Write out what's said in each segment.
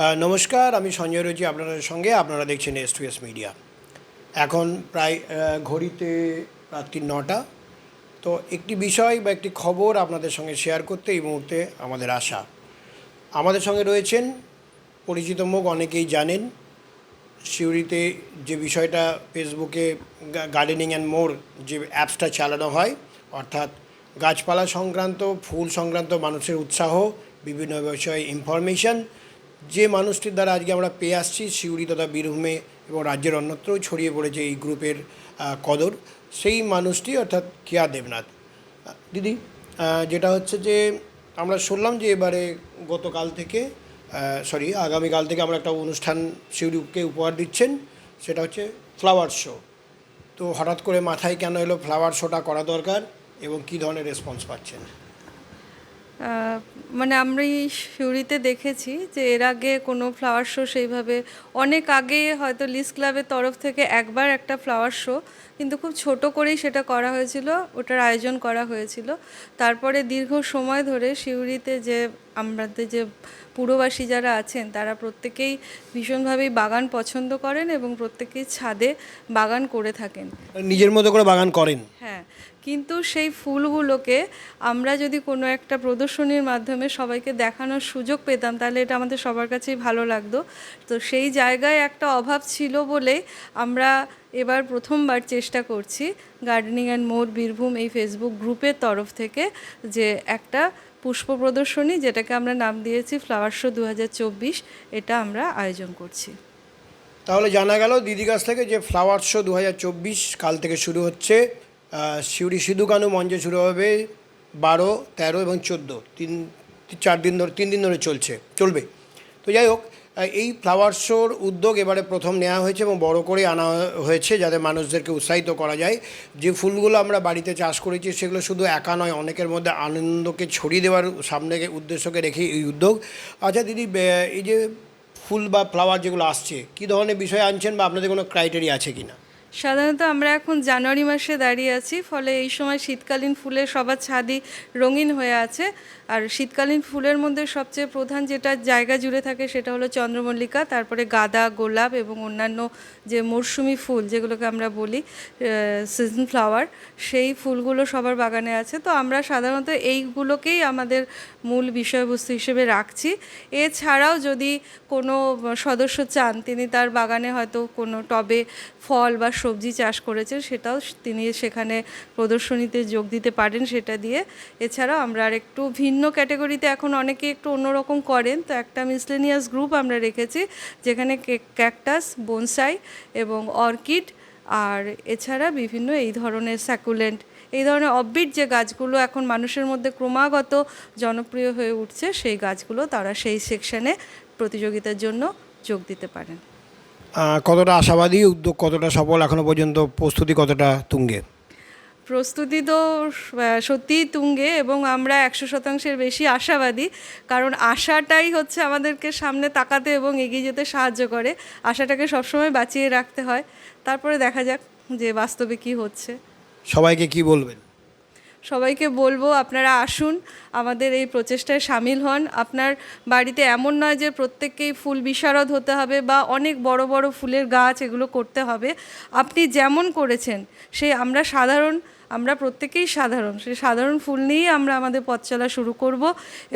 নমস্কার, আমি সঞ্জয় রয়েছি আপনাদের সঙ্গে, আপনারা দেখছেন এস টু এস মিডিয়া এখন প্রায় ঘড়িতে রাত্রি নটা। তো একটি বিষয় বা একটি খবর আপনাদের সঙ্গে শেয়ার করতে এই মুহূর্তে আমাদের আশা। আমাদের সঙ্গে রয়েছেন, পরিচিত মুখ অনেকেই জানেন, সিউড়িতে যে বিষয়টা ফেসবুকে গার্ডেনিং অ্যান্ড মোর যে অ্যাপসটা চালানো হয়, অর্থাৎ গাছপালা সংক্রান্ত, ফুল সংক্রান্ত মানুষের উৎসাহ, বিভিন্ন বিষয়ে ইনফরমেশন যে মানুষটির দ্বারা আজকে আমরা পেয়ে আসছি সিউড়ি তথা বীরভূমে এবং রাজ্যের অন্যত্রও ছড়িয়ে পড়েছে এই গ্রুপের কদর, সেই মানুষটি অর্থাৎ কেয়া দেবনাথ। দিদি যেটা হচ্ছে যে আমরা শুনলাম যে এবারে গতকাল থেকে সরি আগামীকাল থেকে আমরা একটা অনুষ্ঠান শিউরিকে উপহার দিচ্ছেন, সেটা হচ্ছে ফ্লাওয়ার শো। তো হঠাৎ করে মাথায় কেন এলো ফ্লাওয়ার শোটা করা দরকার এবং কী ধরনের রেসপন্স পাচ্ছেন? মানে আমরা এই সিউড়িতে দেখেছি যে এর আগে কোনো ফ্লাওয়ার শো সেইভাবে, অনেক আগে হয়তো লিস ক্লাবের তরফ থেকে একবার একটা ফ্লাওয়ার শো কিন্তু খুব ছোট করেই সেটা করা হয়েছিল, ওটার আয়োজন করা হয়েছিল। তারপরে দীর্ঘ সময় ধরে সিউড়িতে যে আমাদের যে পুরবাসী যারা আছেন, তারা প্রত্যেকেই ভীষণভাবেই বাগান পছন্দ করেন এবং প্রত্যেকেই ছাদে বাগান করে থাকেন। নিজের মতো করে বাগান করেন? হ্যাঁ কিন্তু সেই ফুলগুলোকে আমরা যদি কোনো একটা প্রদর্শনীর মাধ্যমে সবাইকে দেখানোর সুযোগ পেতাম, তাহলে এটা আমাদের সবার কাছেই ভালো লাগতো। তো সেই জায়গায় একটা অভাব ছিল বলে আমরা এবার প্রথমবার চেষ্টা করছি গার্ডেনিং অ্যান্ড মোর বীরভূম এই ফেসবুক গ্রুপের তরফ থেকে যে একটা পুষ্প প্রদর্শনী, যেটাকে আমরা নাম দিয়েছি ফ্লাওয়ার শো দু হাজার চব্বিশ, এটা আমরা আয়োজন করছি। তাহলে জানা গেল দিদি কাছ থেকে যে ফ্লাওয়ার শো দু হাজার চব্বিশ কাল থেকে শুরু হচ্ছে। আহ, সিউড়ি সিধু কানু মঞ্চে শুরু হবে বারো তেরো এবং চোদ্দ। তিন চার দিন ধরে তিন দিন ধরে চলছে চলবে। তো যাই হোক এই ফ্লাওয়ার শোর উদ্যোগ এবারে প্রথম নেওয়া হয়েছে এবং বড় করে আনা হয়েছে যাতে মানুষদেরকে উৎসাহিত করা যায়। যে ফুলগুলো আমরা বাড়িতে চাষ করেছি সেগুলো শুধু একা নয় অনেকের মধ্যে আনন্দকে ছড়িয়ে দেওয়ার সামনে উদ্দেশ্যকে রেখে এই উদ্যোগ। আচ্ছা দিদি এই যে ফুল বা ফ্লাওয়ার যেগুলো আসছে কী ধরনের বিষয় আনছেন বা আপনাদের কোনো ক্রাইটেরিয়া আছে কি না সাধারণত আমরা এখন জানুয়ারি মাসে দাঁড়িয়ে আছি, ফলে এই সময় শীতকালীন ফুলের সবার ছাদই রঙিন হয়ে আছে। আর শীতকালীন ফুলের মধ্যে সবচেয়ে প্রধান যেটা জায়গা জুড়ে থাকে সেটা হলো চন্দ্রমল্লিকা, তারপরে গাঁদা, গোলাপ এবং অন্যান্য যে মরশুমি ফুল যেগুলোকে আমরা বলি সিজন ফ্লাওয়ার সেই ফুলগুলো সবার বাগানে আছে। তো আমরা সাধারণত এইগুলোকেই আমাদের মূল বিষয়বস্তু হিসেবে রাখছি। এছাড়াও যদি কোনো সদস্য চান, তিনি তার বাগানে হয়তো কোনো টবে ফল বা সবজি চাষ করেছেন সেটাও তিনি সেখানে প্রদর্শনীতে যোগ দিতে পারেন সেটা দিয়ে। এছাড়াও আমরা আর একটু ভিন্ন ক্যাটাগরিতে এখন অনেকে একটু অন্যরকম করেন, তো একটা মিসলেনিয়াস গ্রুপ আমরা রেখেছি, যেখানে ক্যাকটাস, বনসাই এবং অর্কিড, আর এছাড়া বিভিন্ন এই ধরনের স্যাকুলেন্ট, এই ধরনের অববিট যে গাছগুলো এখন মানুষের মধ্যে ক্রমাগত জনপ্রিয় হয়ে উঠছে, সেই গাছগুলো তারা সেই সেকশনে প্রতিযোগিতার জন্য যোগ দিতে পারেন। কতটা আশাবাদী উদ্যোগ কতটা সফল এখনও পর্যন্ত প্রস্তুতি কতটা তুঙ্গে? প্রস্তুতি তো সত্যিই তুঙ্গে এবং আমরা একশো শতাংশের বেশি আশাবাদী কারণ আশাটাই হচ্ছে আমাদেরকে সামনে তাকাতে এবং এগিয়ে যেতে সাহায্য করে। আশাটাকে সবসময় বাঁচিয়ে রাখতে হয়। তারপরে দেখা যাক যে বাস্তবে কি হচ্ছে। সবাইকে কি বলবেন? সবাইকে বলব, আপনারা আসুন, আমাদের এই প্রচেষ্টায় সামিল হন। আপনার বাড়িতে এমন নয় যে প্রত্যেককেই ফুল বিশারদ হতে হবে বা অনেক বড় বড় ফুলের গাছ এগুলো করতে হবে। আপনি যেমন করেছেন, সেই আমরা সাধারণ আমরা প্রত্যেকেই সাধারণ। সেই সাধারণ ফুল নিয়েই আমরা আমাদের পথ চলা শুরু করব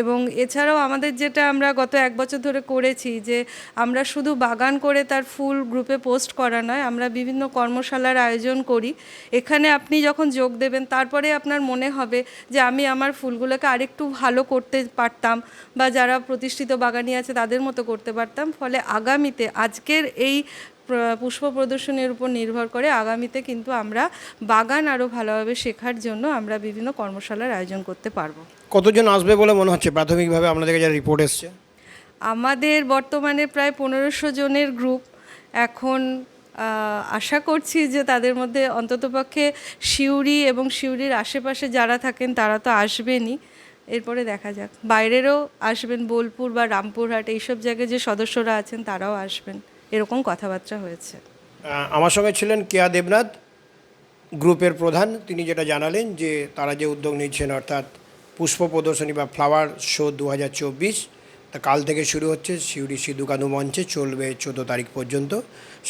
এবং এছাড়াও আমাদের যেটা আমরা গত এক বছর ধরে করেছি যে আমরা শুধু বাগান করে তার ফুল গ্রুপে পোস্ট করা নয়, আমরা বিভিন্ন কর্মশালার আয়োজন করি। এখানে আপনি যখন যোগ দেবেন, তারপরে আপনার মনে হবে যে আমি আমার ফুলগুলোকে আরেকটু ভালো করতে পারতাম বা যারা প্রতিষ্ঠিত বাগানি আছে তাদের মতো করতে পারতাম। ফলে আগামীতে আজকের এই পুষ্প প্রদর্শনীর উপর নির্ভর করে আগামীতে কিন্তু আমরা বাগান আরও ভালোভাবে শেখার জন্য আমরা বিভিন্ন কর্মশালার আয়োজন করতে পারব। কতজন আসবে বলে মনে হচ্ছে? প্রাথমিকভাবে আপনাদের কাছে রিপোর্ট এসছে। আমাদের বর্তমানে প্রায় পনেরোশো জনের গ্রুপ এখন আশা করছি যে তাদের মধ্যে অন্ততপক্ষে সিউড়ি এবং সিউড়ির আশেপাশে যারা থাকেন তারা তো আসবেনই। এরপরে দেখা যাক। বাইরেরও আসবেন বোলপুর বা রামপুরহাট এইসব জায়গায় যে সদস্যরা আছেন তারাও আসবেন। এরকম কথাবার্তা হয়েছে। আমার সঙ্গে ছিলেন কেয়া দেবনাথ, গ্রুপের প্রধান। তিনি যেটা জানালেন যে তারা যে উদ্যোগ নিচ্ছেন, অর্থাৎ পুষ্প প্রদর্শনী বা ফ্লাওয়ার শো দু হাজার চব্বিশ, তা কাল থেকে শুরু হচ্ছে। সিউড়ি সিধুকানু মঞ্চে চলবে চোদ্দ তারিখ পর্যন্ত।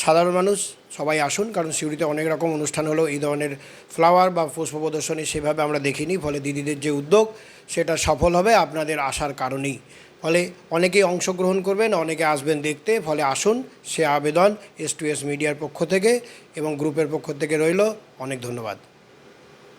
সাধারণ মানুষ, সবাই আসুন, কারণ সিউড়িতে অনেক রকম অনুষ্ঠান হলো। এই ধরনের ফ্লাওয়ার বা পুষ্প প্রদর্শনী সেভাবে আমরা দেখিনি, ফলে দিদিদের যে উদ্যোগ, সেটা সফল হবে। আপনাদের আসার কারণেই। ফলে অনেকেই অংশগ্রহণ করবেন, অনেকে আসবেন দেখতে। ফলে আসুন, সে আবেদন এস টু এস মিডিয়ার পক্ষ থেকে এবং গ্রুপের পক্ষ থেকে রইল। অনেক ধন্যবাদ।